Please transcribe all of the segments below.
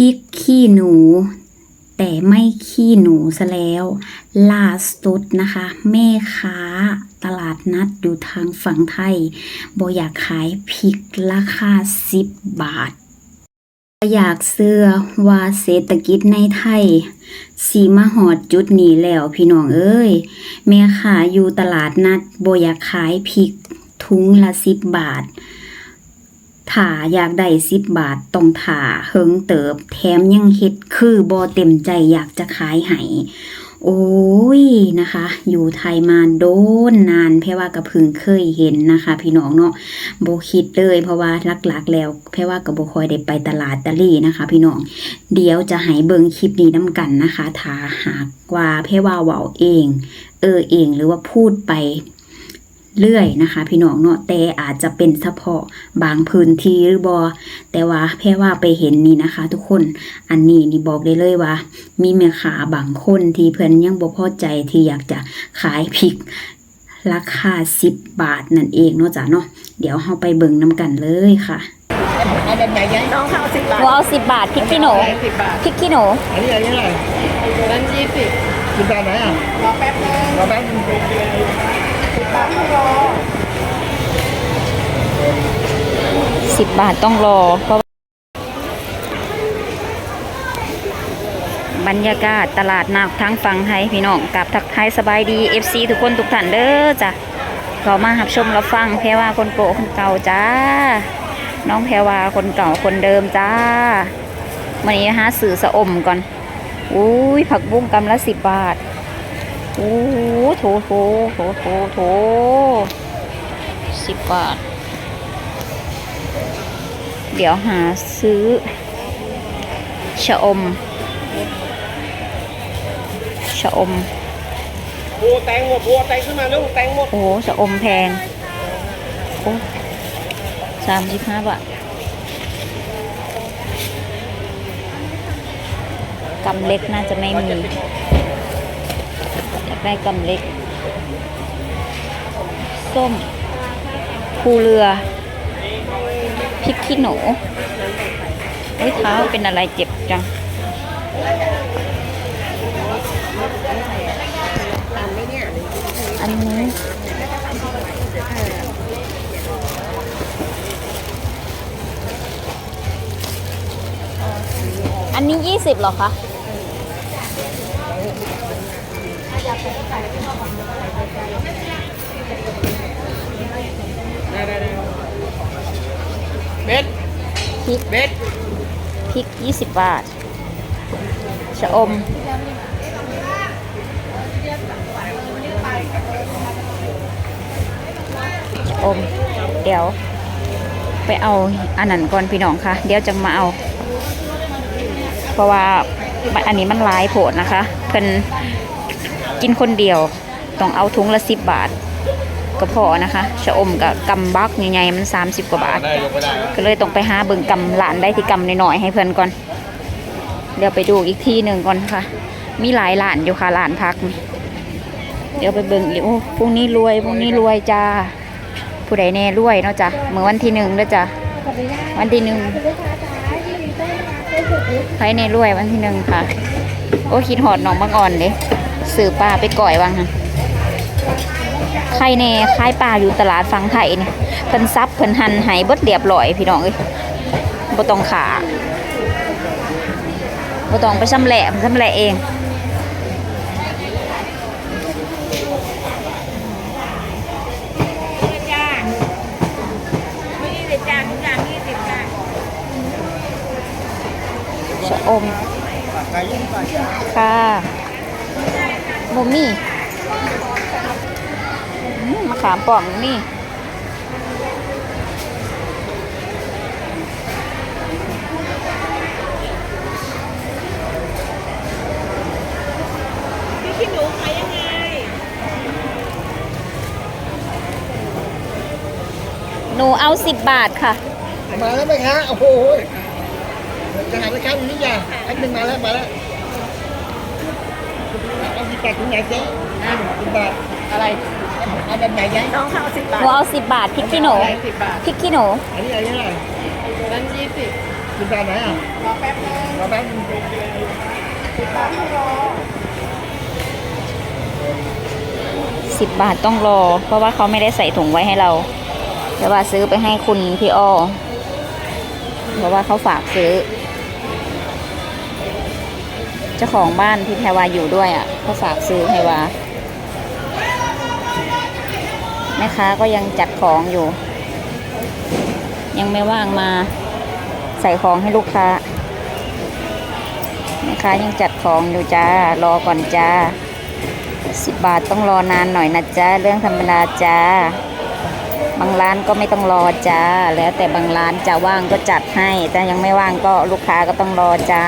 พริกขี้หนู แต่ไม่ขี้หนูซะแล้วล่าสุดนะคะ แม่ค้าตลาดนัดอยู่ทางฝั่งไทยบอยากขายพริกราคา10บาทอยากเสื้อว่าเศรษฐกิจในไทย สีมาหอดจุดนี้แล้วพี่น้องเอ้ย แม่ค้าอยู่ตลาดนัดบอยากขายพริกถุงละสิบบาท ถ้าอยากได้สิบบาทต้องถ่าเฮิงเติบ แถมยังเฮ็ดคือบ่เต็มใจอยากจะขายให้โอ้ยนะคะ อยู่ไทยมาโดนนานแพ่ว่าก็เพึ่งเคยเห็นนะคะ พี่น้องเนาะโบคิดเลยเพราะว่าหลักๆ แล้วแพ่ว่าก็บ่ค่อยได้ไปตลาดตะลี่นะคะ พี่น้องเดี๋ยวจะให้เบิงคลิปนี้นํกันนะคะถ้าหากว่าแพ่ว่าเว้าเอง เออเองหรือว่าพูดไป เรื่อยนะคะ พี่น้องเนาะแต่อาจจะเป็นเฉพาะบางพื้นที่หรือบอแต่ว่าแค่ว่าไปเห็นนี่นะคะ ทุกคนอันนี้นี่บอกได้เลยว่า มีแม่ค้าบางคนที่เพื่อนยังบ่พอใจที่อยากจะขายพริกราคา 10 บาทนั่นเองเนาะจ้ะเนาะเดี๋ยวเราไปเบิ่งน้ำกันเลยค่ะเอาแบบไหนยายน้องเขาเอาสิบบาทหนูเอา10บาทพริกขี้หนูสิบบาทพริกขี้หนูอันนี้อันนี้อะไรนั้นยี่สิบกินตอนไหนอะรอแป๊บนึงรอแป๊บนึง 10บาทต้องรอ เพราะบรรยากาศตลาดนัดทั้งฝั่งไทยพี่น้องกับทักทายสบายดี FC ทุกคนทุกท่านเด้อจ้ะก็มารับชมรับฟังแพรว่าคนโปรคนเก่าจ้า น้องแพรว่าคนเก่าคนเดิมจ้าวันนี้หาสื่อสะอมก่อนอุ้ยผักบุ้งกำละสิบบาทโอ้โถโถโถโถโถสิบบาท เดี๋ยวหาซื้อ ชะอม ชะอมบัวแตงหมดบัวแตงขึ้นมาลูกแตงหมดโอ้โหชะอมแพงโอ้สามสิบห้าบาทกำเล็กน่าจะไม่มีอยากได้กำเล็ก ส้มภูเรือ พริกขี้หนูเฮ้ยเท้าเป็นอะไรเจ็บจังอันนี้อันนี้ยี่สิบหรอคะ เบ็ดพริกเบ็ดพริกยี่สิบบาท ชะอม ชะอม เดี๋ยว ไปเอาอันนั้นก่อนพี่น้องค่ะ เดี๋ยวจะมาเอา เพราะว่าอันนี้มันหลายโผดนะคะ เพิ่นกินคนเดียว ต้องเอาถุงละสิบบาท ก็พอนะคะชะอมกับกำบักใหญ่ๆมัน 30 กว่าบาทได้ยกไม่ได้ก็เลยต้องไปหาเบิ่งกำหลานได้ที่กำหน่อยๆให้เพื่อนก่อน เดี๋ยวไปดูอีกที่หนึ่งก่อนค่ะ มีหลายหลานอยู่ค่ะหลานพักนี่เดี๋ยวไปเบิ่งอีกโอ้พรุ่งนี้รวยพรุ่งนี้รวยจ้าผู้ใดแน่รวยเนาะจ้ะเมื่อวันที่หนึ่งเด้อจ้ะวันที่หนึ่งใครแน่รวยวันที่หนึ่งค่ะ โอ้คิดหอดหนองบางอ่อนเลยสื่อปลาไปก่อยวังค่ะ ใครแน่ขายปลาอยู่ตลาดฟังไทยนี่เพิ่นซับเพิ่นหั่นให้เบิดเรียบร้อยพี่น้องเอ้ยบ่ต้องขาบ่ต้องไปชำแหละเพิ่นชำแหละเองจ้าไม่ได้จ้าทุกอย่างยี่สิบจ้าชะอมขายยี่สิบบาทค่ะโมมี่ ขามป่องนี่พี่ขี้หนูขายยังไงหนูเอาสิบบาทค่ะ มาแล้วไหมคะ โอ้โหจะหาไหมครับนี่จ้ะอันหนึ่งมาแล้วมาแล้วเอาสิบบาทถึงไหนเจ๊อ่าสิบบาทอะไรเอาแบบไหนยายน้องเขาเอาสิบบาหทนูเอาสิบบาทพริกขี้หนูสิบบาท พริกขี้หนูอันนี้อันนี้อะไรนั้นยี่สิบกินแบบไหนอะ รอแป๊บนึงรอแป๊บนึงสิบบาทต้องรอ เพราะว่าเขาไม่ได้ใส่ถุงไว้ให้เรา แต่ว่าซื้อไปให้คุณพี่อ้อเพราะว่าเขาฝากซื้อ เจ้าของบ้านที่แพรวาอยู่ด้วยอะเขาฝากซื้อให้วา แม่ค้าก็ยังจัดของอยู่ ยังไม่ว่างมาใส่ของให้ลูกค้าแม่ค้ายังจัดของอยู่จ้ารอก่อนจ้าสิบบาทต้องรอนานหน่อยนะจ้าเรื่องธรรมดาจ้าบางร้านก็ไม่ต้องรอจ้า แล้วแต่บางร้านจะว่างก็จัดให้ แต่ยังไม่ว่างก็ลูกค้าก็ต้องรอจ้า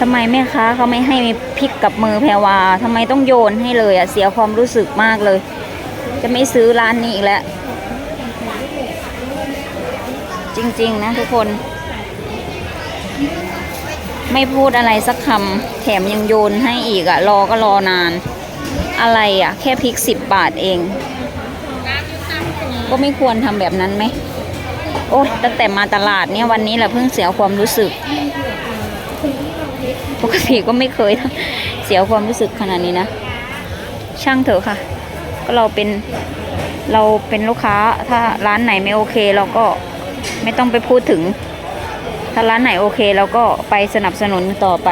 ทำไมแม่ค้าเขาไม่ให้พริกกับมือแพรวาทำไมต้องโยนให้เลยอะเสียความรู้สึกมากเลย จะไม่ซื้อร้านนี้อีกแล้ว จริงๆนะทุกคน ไม่พูดอะไรสักคำแถมยังโยนให้อีกอะรอก็รอนาน อะไรอะแค่พริกสิบบาทเอง ก็ไม่ควรทำแบบนั้นไหม โอ้ตั้งแต่มาตลาดเนี่ยวันนี้แหละเพิ่งเสียความรู้สึก ปกติก็ไม่เคยเสียความรู้สึกขนาดนี้นะ ช่างเถอะค่ะ ก็เราเป็นเราเป็นลูกค้าถ้าร้านไหนไม่โอเค เราก็ไม่ต้องไปพูดถึง ถ้าร้านไหนโอเค เราก็ไปสนับสนุนต่อไป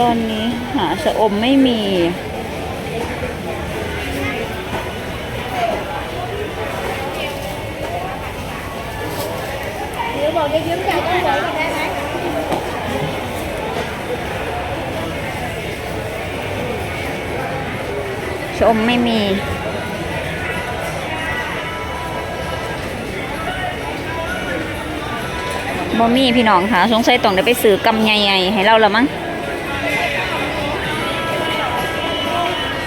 ตอนนี้หาชะอมไม่มีเดี๋ยวบอกจะยืมจ่ายต้องบอกได้ ชมไม่มีบ่มีพี่น้องค่ะ สงสัยต้องได้ไปซื้อกำใหญ่ๆให้เราละมั้ง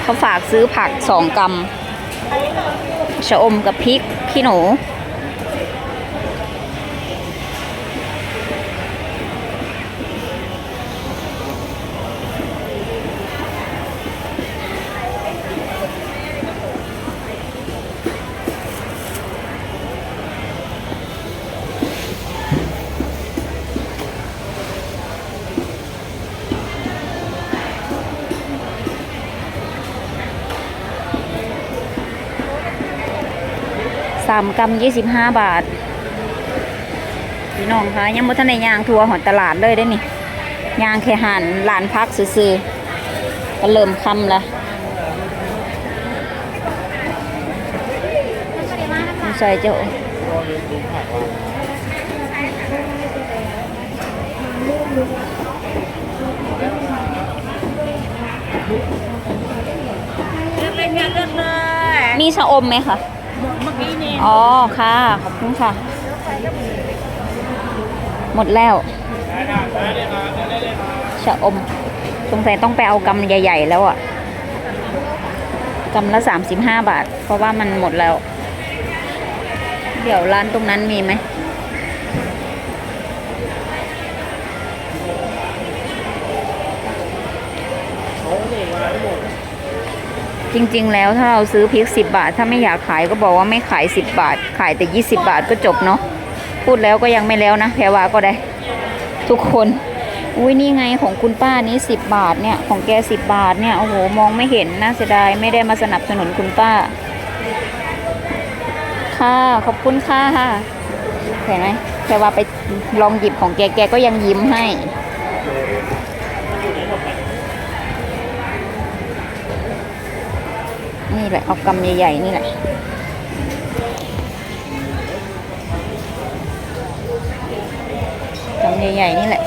เขาฝากซื้อผักสองกำชะอมกับพริก ขี้หนู สามกำยี่สิบห้าบาท พี่น้องคะยังบ่ทันได้ย่างทัวหอดตลาดเลยได้นี่ยางแค่หันลานพักซื่อๆก็เริ่มคำละใส่เจ้าเลือกเลยเลือกเลยมีชะอมไหมคะ เมื่อกี้นี่อ๋อค่ะ ขอบคุณค่ะ หมดแล้วชะอมสงสัยต้องไปเอากำใหญ่ ๆ แล้วอะกำละสามสิบห้าบาท เพราะว่ามันหมดแล้ว เดี๋ยวร้านตรงนั้นมีไหม จริง ๆ แล้วถ้าเราซื้อพริกสิบบาท ถ้าไม่อยากขายก็บอกว่าไม่ขายสิบบาท ขายแต่ยี่สิบาทก็จบเนาะพูดแล้วก็ยังไม่แล้วนะแพรวาก็ได้ ทุกคนอุ้ยนี่ไงของคุณป้านี้สิบบาทเนี่ยของแกสิบบาทเนี่ยโอ้โหมองไม่เห็นน่าเสียดายไม่ได้มาสนับสนุนคุณป้า ค่ะขอบคุณค่ะเห็นไหมแพรวาไปลองหยิบของแกแกก็ยังยิ้มให้ นี่แหละเอากำใหญ่ๆนี่แหละกำใหญ่ๆนี่แหละ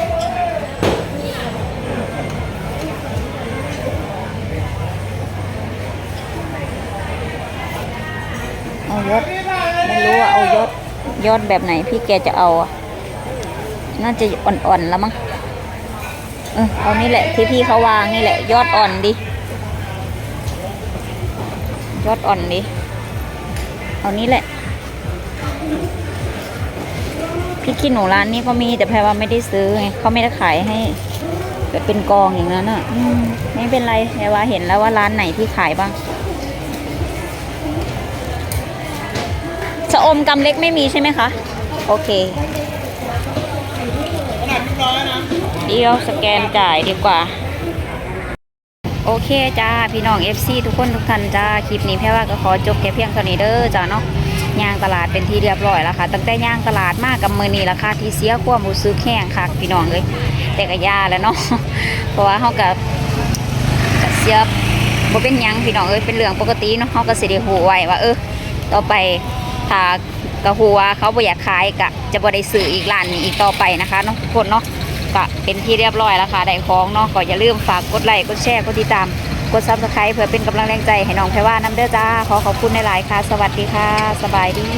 เอายศไม่รู้ว่าเอายศยอดแบบไหนพี่แกจะเอาอะน่าจะอ่อนๆแล้วมั้งเออเอานี่แหละที่พี่เขาวางนี่แหละ ยอดอ่อนดิ ยอดอ่อนดิเอานี้แหละพริกขี้หนูร้านนี้ก็มีแต่แพรว่าไม่ได้ซื้อไงเขาไม่ได้ขายให้แบบเป็นกองอย่างนั้นอะอืมไม่เป็นไรแพรว่าเห็นแล้วว่าร้านไหนที่ขายบ้างชะอมกำเล็กไม่มีใช่ไหมคะ โอเค เดี๋ยวสแกนจ่ายดีกว่า โอเคจ้าพี่น้อง FC ทุกคนทุกท่านจ้าคลิปนี้แพ่ว่าก็ขอจบแค่เพียงเท่านี้เด้อจ้าเนาะย่างตลาดเป็นที่เรียบร้อยแล้วค่ะ ตั้งแต่ย่างตลาดมากกับมือนี้ราคาที่เสียความรู้สึกแห้งค่ะพี่น้องเลยแต่ก็ยาแล้วเนาะเพราะว่าเขากับกับเสียบ่เป็นยังพี่น้องเอ้ยเป็นเรื่องปกติเนาะเขาก็สิได้หูไว้ว่า เออต่อไปถ้ากระหัวเขาบ่อยากขายกะจะบ่ได้ซื้ออีกร้านนี้อีกต่อไปนะคะเนาะทุกคนเนาะ ก็เป็นที่เรียบร้อยแล้วค่ะได้ของเนาะก็อย่าลืมฝากกดไลค์กดแชร์กดติดตาม กดซับสไครต์เพื่อเป็นกำลังแรงใจให้น้องแพรว่าน้ำเด้อจ้าขอขอบคุณในหลายค่ะ สวัสดีค่ะ สบายดี